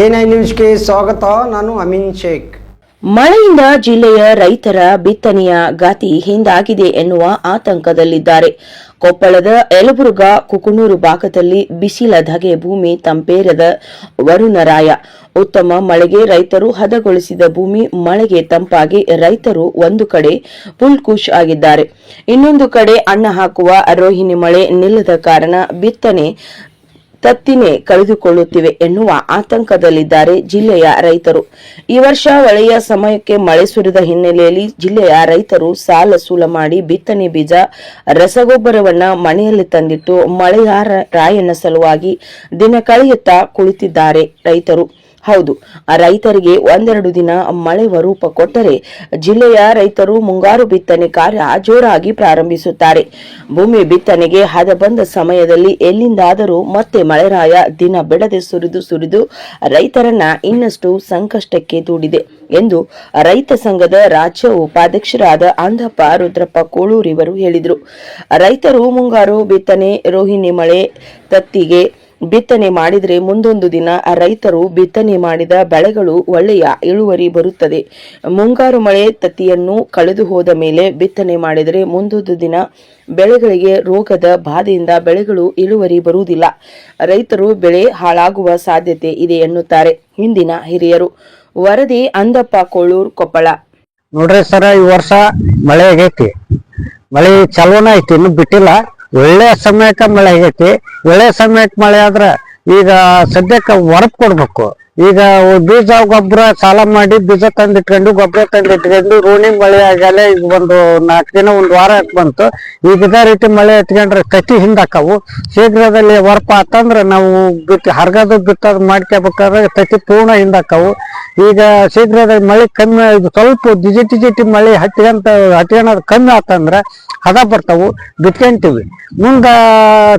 NI ನ್ಯೂಸ್ಗೆ ಸ್ವಾಗತ, ನಾನು ಅಮೀನ್ ಶೇಖ್. ಮಳೆಯಿಂದ ಜಿಲ್ಲೆಯ ರೈತರ ಬಿತ್ತನೆಯ ಗಾತಿ ಹಿಂದಾಗಿದೆ ಎನ್ನುವ ಆತಂಕದಲ್ಲಿದ್ದಾರೆ. ಕೊಪ್ಪಳದ ಯಲಬುರ್ಗ ಕುಕುನೂರು ಭಾಗದಲ್ಲಿ ಬಿಸಿಲ ಧಗೆ ಭೂಮಿ ತಂಪೇರದ ವರುಣರಾಯ. ಉತ್ತಮ ಮಳೆಗೆ ರೈತರು ಹದಗೊಳಿಸಿದ ಭೂಮಿ ಮಳೆಗೆ ತಂಪಾಗಿ ರೈತರು ಒಂದು ಕಡೆ ಪುಲ್ಕುಶ್ ಆಗಿದ್ದಾರೆ. ಇನ್ನೊಂದು ಕಡೆ ಅನ್ನ ಹಾಕುವ ರೋಹಿಣಿ ಮಳೆ ನಿಲ್ಲದ ಕಾರಣ ಬಿತ್ತನೆ ತತ್ತಿನೇ ಕಳೆದುಕೊಳ್ಳುತ್ತಿವೆ ಎನ್ನುವ ಆತಂಕದಲ್ಲಿದ್ದಾರೆ ಜಿಲ್ಲೆಯ ರೈತರು. ಈ ವರ್ಷ ಒಳೆಯ ಸಮಯಕ್ಕೆ ಮಳೆ ಸುರಿದ ಹಿನ್ನೆಲೆಯಲ್ಲಿ ಜಿಲ್ಲೆಯ ರೈತರು ಸಾಲ ಸೂಲ ಮಾಡಿ ಬಿತ್ತನೆ ಬೀಜ, ರಸಗೊಬ್ಬರವನ್ನ ಮನೆಯಲ್ಲಿ ತಂದಿಟ್ಟು ಮಳೆಯ ರಾಯನ ಸಲುವಾಗಿ ದಿನ ಕಳೆಯುತ್ತಾ ಕುಳಿತಿದ್ದಾರೆ ರೈತರು. ಹೌದು ರೈತರಿಗೆ ಒಂದೆರಡು ದಿನ ಮಳೆ ವರೂಪ ಕೊಟ್ಟರೆ ಜಿಲ್ಲೆಯ ರೈತರು ಮುಂಗಾರು ಬಿತ್ತನೆ ಕಾರ್ಯ ಜೋರಾಗಿ ಪ್ರಾರಂಭಿಸುತ್ತಾರೆ. ಭೂಮಿ ಬಿತ್ತನೆಗೆ ಹದ ಬಂದ ಸಮಯದಲ್ಲಿ ಎಲ್ಲಿಂದಾದರೂ ಮತ್ತೆ ಮಳೆರಾಯ ದಿನ ಬಿಡದೆ ಸುರಿದು ಸುರಿದು ರೈತರನ್ನ ಇನ್ನಷ್ಟು ಸಂಕಷ್ಟಕ್ಕೆ ದೂಡಿದೆ ಎಂದು ರೈತ ಸಂಘದ ರಾಜ್ಯ ಉಪಾಧ್ಯಕ್ಷರಾದ ಅಂಧಪ್ಪ ರುದ್ರಪ್ಪ ಕೋಳೂರಿವರು ಹೇಳಿದರು. ರೈತರು ಮುಂಗಾರು ಬಿತ್ತನೆ, ರೋಹಿಣಿ ಮಳೆ, ತತ್ತಿಗೆ ಬಿತ್ತನೆ ಮಾಡಿದರೆ ಮುಂದೊಂದು ದಿನ ರೈತರು ಬಿತ್ತನೆ ಮಾಡಿದ ಬೆಳೆಗಳು ಒಳ್ಳೆಯ ಇಳುವರಿ ಬರುತ್ತದೆ. ಮುಂಗಾರು ಮಳೆ ತತ್ತಿಯನ್ನು ಕಳೆದು ಹೋದ ಮೇಲೆ ಬಿತ್ತನೆ ಮಾಡಿದರೆ ಮುಂದೊಂದು ದಿನ ಬೆಳೆಗಳಿಗೆ ರೋಗದ ಬಾಧೆಯಿಂದ ಬೆಳೆಗಳು ಇಳುವರಿ ಬರುವುದಿಲ್ಲ. ರೈತರು ಬೆಳೆ ಹಾಳಾಗುವ ಸಾಧ್ಯತೆ ಇದೆ ಎನ್ನುತ್ತಾರೆ ಹಿಂದಿನ ಹಿರಿಯರು. ವರದಿ ಅಂದಪ್ಪ ಕೊಳ್ಳೂರ್ ಕೊಪ್ಪಳ. ನೋಡ್ರಿ ಸರ, ಈ ವರ್ಷ ಮಳೆ ಆಗೈತಿ. ಮಳೆ ಚಲೋನ ಐತಿ, ಇನ್ನು ಬಿಟ್ಟಿಲ್ಲ. ಒಳ್ಳೆ ಸಮಯಕ್ಕೆ ಮಳೆ ಆಗೈತಿ ಒಳ್ಳೆ ಸಮಯಕ್ಕೆ ಮಳೆ ಆದ್ರೆ ಈಗ ಸದ್ಯಕ್ಕೆ ಹೊರಪ್ ಕೊಡ್ಬೇಕು. ಈಗ ಬೀಜ ಗೊಬ್ಬರ ಸಾಲ ಮಾಡಿ ಬೀಜ ತಂದಿಟ್ಕೊಂಡು, ಗೊಬ್ಬರ ತಂದಿಟ್ಕೊಂಡು ರೋಣಿ ಮಳೆ ಆಗಲ್ಲ ಈಗ ಒಂದು ನಾಲ್ಕು ದಿನ, ಒಂದು ವಾರ ಬಂತು. ಈಗ ಇದೇ ರೀತಿ ಮಳೆ ಎತ್ಕೊಂಡ್ರೆ ಕಟ್ಟಿ ಹಿಂದಾಕವು. ಶೀಘ್ರದಲ್ಲಿ ಹೊರಪ ಆತಂದ್ರೆ ನಾವು ಬಿತ್ತಿ, ಹರ್ಗದು ಬಿತ್ತದು ಮಾಡ್ಕೋಬೇಕಾದ್ರೆ ತತಿ ಪೂರ್ಣ ಹಿಂದಾಕವು. ಈಗ ಶೀಘ್ರದಲ್ಲಿ ಮಳೆ ಕಮ್ಮಿ, ಇದು ಸ್ವಲ್ಪ ಜಿಟಿ ಜಿಟಿ ಮಳೆ ಹತ್ಕೊಂತ ಹತ್ಕೊಳೋದು ಕಮ್ಮಿ ಆತಂದ್ರ ಹದ ಬರ್ತಾವು, ಬಿತ್ಕೊಂತೀವಿ. ಮುಂದ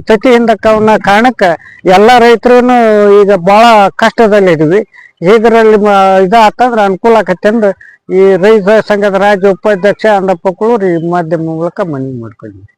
ತತಿ ಹಿಂದಕ್ಕವನ್ನ ಕಾರಣಕ್ಕೆ ಎಲ್ಲ ರೈತರು ಈಗ ಬಹಳ ಕಷ್ಟದಲ್ಲಿ ಇದೀವಿ ಇದರಲ್ಲಿ ಇದಾತಂದ್ರ ಅನುಕೂಲ ಆಕತ್ತೆ ಅಂದ್ ಈ ರೈತ ಸಂಘದ ರಾಜ್ಯ ಉಪಾಧ್ಯಕ್ಷ ಅಂದಪ್ಪ ಈ ಮಾಧ್ಯಮ ಮೂಲಕ ಮನವಿ ಮಾಡ್ಕೊಂಡಿದ್ವಿ.